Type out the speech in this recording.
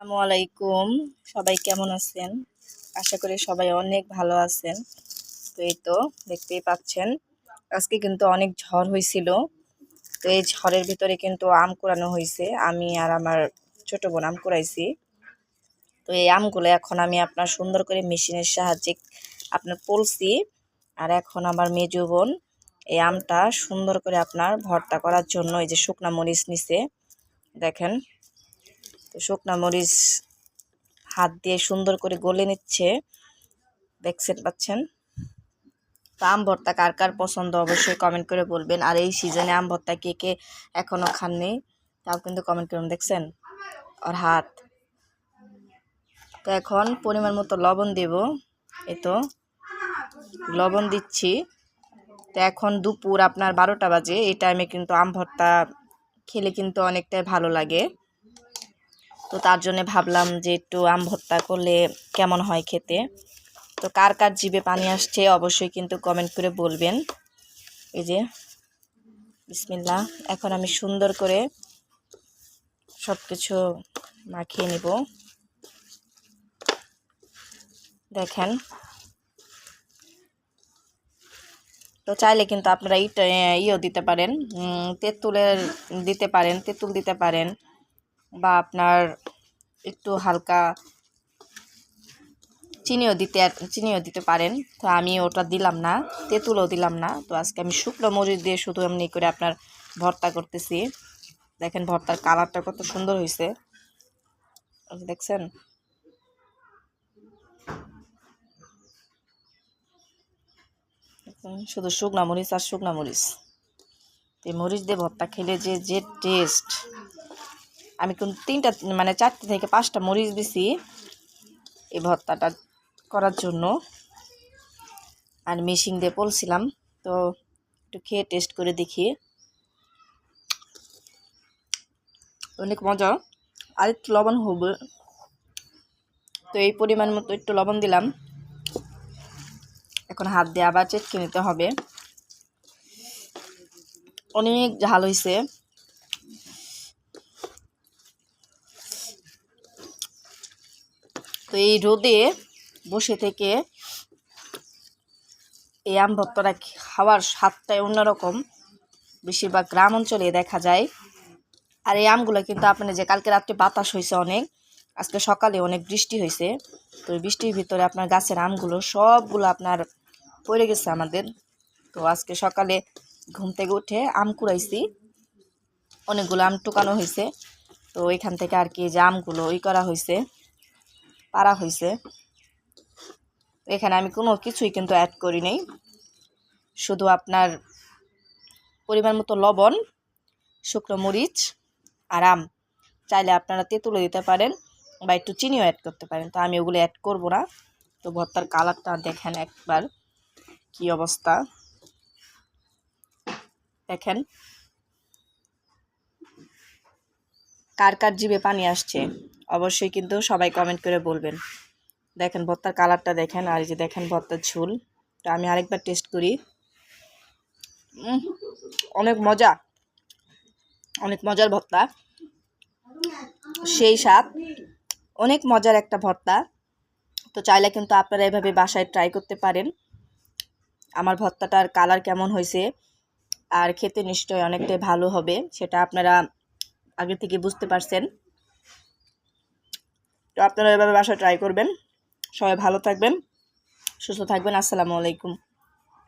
আসসালামু সবাই কেমন আছেন? আশা করি সবাই অনেক ভালো আছেন। তো এই তো দেখতেই পাচ্ছেন, আজকে কিন্তু অনেক ঝড় হয়েছিল তো এই ঝড়ের ভিতরে কিন্তু আম কুড়ানো হয়েছে আমি আর আমার ছোট বোন আম কুড়াইছি। তো এই আমগুলো এখন আমি আপনার সুন্দর করে মেশিনের সাহায্যে আপনার পলছি। আর এখন আমার মেজু বোন এই আমটা সুন্দর করে আপনার ভর্তা করার জন্য এই যে শুকনা মরিচ নিছে। দেখেন তো শুকনা মরিচ হাত দিয়ে সুন্দর করে গলে নিচ্ছে। দেখছেন, পাচ্ছেন? তো আম ভর্তা কার কার পছন্দ অবশ্যই কমেন্ট করে বলবেন। আর এই সিজনে আম ভর্তা কে কে এখনও খাননি, তাও কিন্তু কমেন্ট করুন, দেখছেন? আর হাত। তো এখন পরিমাণ মতো লবণ দেব। এই তো, লবণ দিচ্ছি। তো এখন দুপুর আপনার বারোটা বাজে, এই টাইমে কিন্তু আম ভর্তা খেলে কিন্তু অনেকটাই ভালো লাগে। তো তার জন্য ভাবলাম যে একটু আম ভর্তা করলে কেমন হয় খেতে। তো কার কার জিভে পানি আসছে অবশ্যই কিন্তু কমেন্ট করে বলবেন। এই যে বিসমিল্লা এখন আমি সুন্দর করে সব কিছু মাখিয়ে নিব। দেখেন। তো চাইলে কিন্তু আপনারা ইটা, ইয়েও দিতে পারেন তেঁতুলের দিতে পারেন, তেঁতুল দিতে পারেন। বা আপনার একটু হালকা চিনিও দিতে চিনিও দিতে পারেন। তো আমি ওটা দিলাম না, তেঁতুলও দিলাম না। তো আজকে আমি শুকনো মরিচ দিয়ে শুধু এমনি করে আপনার ভর্তা করতেছি। দেখেন ভর্তার কালারটা কত সুন্দর হয়েছে দেখছেন? শুধু শুকনা মরিচ আর শুকনা মরিচ। এই মরিচ দিয়ে ভর্তা খেলে যে যে টেস্ট আমি কিন্তু তিনটা মানে চারটে থেকে পাঁচটা মরিচ দিছি এই ভর্তাটা করার জন্য। আর মেশিন দিয়ে পলছিলাম, তো একটু খেয়ে টেস্ট করে দেখি। অনেক মজা। আর একটু লবণ হবে। তো এই পরিমাণ মতো একটু লবণ দিলাম। এখন হাত দিয়ে আবার চেটকে নিতে হবে। অনেক ঝাল হয়েছে এই রোদে বসে থেকে এই আম ভর্তাটা খাওয়ার স্বাদটাই অন্যরকম। বেশিরভাগ গ্রাম অঞ্চলে দেখা যায়। আর এই আমগুলো কিন্তু আপনার যে কালকে রাত্রে বাতাস হয়েছে অনেক, আজকে সকালে অনেক বৃষ্টি হয়েছে। তো বৃষ্টির ভিতরে আপনার গাছের আমগুলো সবগুলো আপনার পড়ে গেছে আমাদের। তো আজকে সকালে ঘুম থেকে উঠে আম কুড়াইছি। অনেকগুলো আম টুকানো হয়েছে। তো এখান থেকে আর কি যে আমগুলো ওই করা হয়েছে। পারা হয়েছে এখানে আমি কোনো কিছুই কিন্তু অ্যাড করি নেই। শুধু আপনার পরিমাণ মতো লবণ, শুকনো মরিচ আর আম। চাইলে আপনারা তেঁতুলে দিতে পারেন বা একটু চিনিও অ্যাড করতে পারেন। তো আমি ওগুলো অ্যাড করব না। তো ভর্তার কালারটা দেখেন একবার কি অবস্থা। দেখেন। কার কার জিভে পানি আসছে? অবশ্যই কিন্তু সবাই কমেন্ট করে বলবেন। দেখেন ভর্তার কালারটা দেখেন, আর এই যে দেখেন ভর্তার ঝুল। তো আমি আরেকবার টেস্ট করি। অনেক মজা। অনেক মজার ভর্তা। সেই স্বাদ। অনেক মজার একটা ভর্তা। তো চাইলে কিন্তু আপনারা এভাবে বাসায় ট্রাই করতে পারেন। আমার ভর্তাটার কালার কেমন হয়েছে, আর খেতে নিশ্চয়ই অনেকটাই ভালো হবে, সেটা আপনারা আগে থেকে বুঝতে পারছেন। তো আপনারা এভাবে বাসায় ট্রাই করবেন। সবাই ভালো থাকবেন সুস্থ থাকবেন। আসসালামু আলাইকুম।